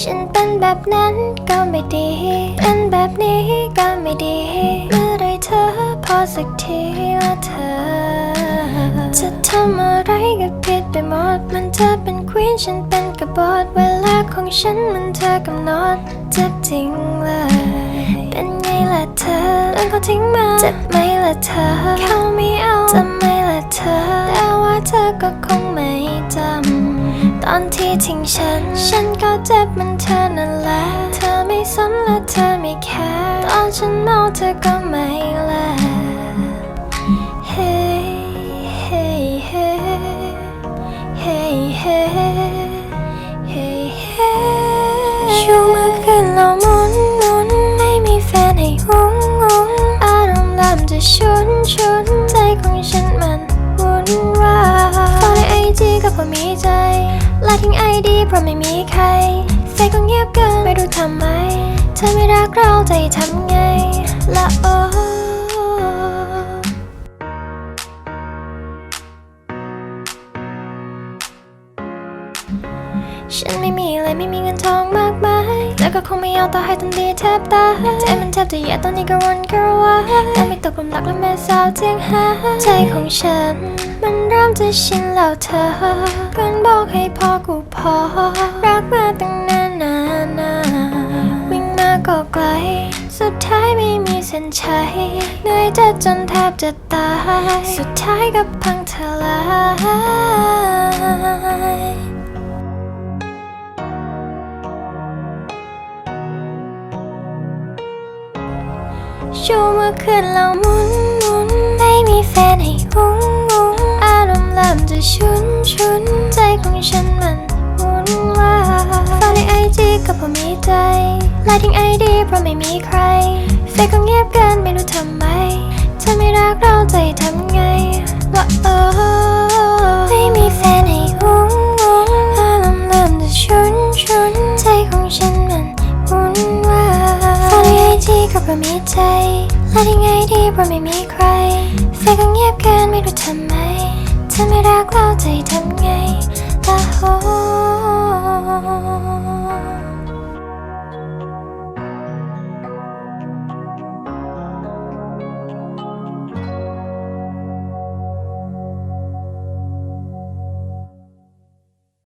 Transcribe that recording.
ฉันเป็นแบบนั้นก็ไม่ดี เป็นแบบนี้ก็ไม่ดี เมื่อไรเธอพอสักทีละเธอ จะทำอะไรก็ผิดไปหมด มันเธอเป็นควีนฉันเป็นกบฏเวลาของฉันมันเธอกำหนดเจ็บจริงเลย เป็นไงล่ะเธอเรื่องเขาทิ้งมาเจ็บไหมล่ะเธอ อนที่ทิ้งฉัน ฉันก็เจ็บเหมันเธอนั่นแหละ เธอไม่สนและเธอไม่แคร์ตอนฉันเมาเธอก็ไม่แลเฮ้เฮ้เฮ้เฮ้เฮ้เฮ้เฮ้ช่วงเมื่อคืนเราหมุนหมุนไม่มีแฟนให้หงงงอารมณ์เริ่มจะชุนชุนาทิ้งไอดีเพราะไม่มีใครเฟก็เงียบเกินไม่รู้ทำไม เธอไม่รักเราใจทำไง ละโอ้ฉันไม่มีเลยไม่มีเงินทองมากมายแล้วก็คงไม่เอาต่อให้ทันดีแทบตายใจมัน บจะแย่ตอนนี้ก็วนกระวายแล้วไม่ตกหลุมรักและแม่สาวเจียงหาใจของฉัน มันเริ่มจะชินแล้วเธอเพื่อนบอกให้พอกูพอ รักมาตั้งนานนานนานวิ่งมาก็ไกล สุดท้ายไม่มีเส้นชัยเหนื่อยจะจนแทบจะตาย สุดท้ายก็พังทลาย ช่วงเมื่อคืนเราหมุนหมุนไม่มีแฟนให้หงงงอารมณ์เริ่มจะชุนชุนใจของฉันมันวุ่นวายฟังในไอจีก็พอมีใจไลน์ทิ้งไอดีเพราะไม่มีใคร ว่ามีใจและยังไงดีเพราะไม่มีใครแฟนก็เงียบเกินไม่รู้ทำไมถ้าไม่รักเราใจทำไงล่ะโห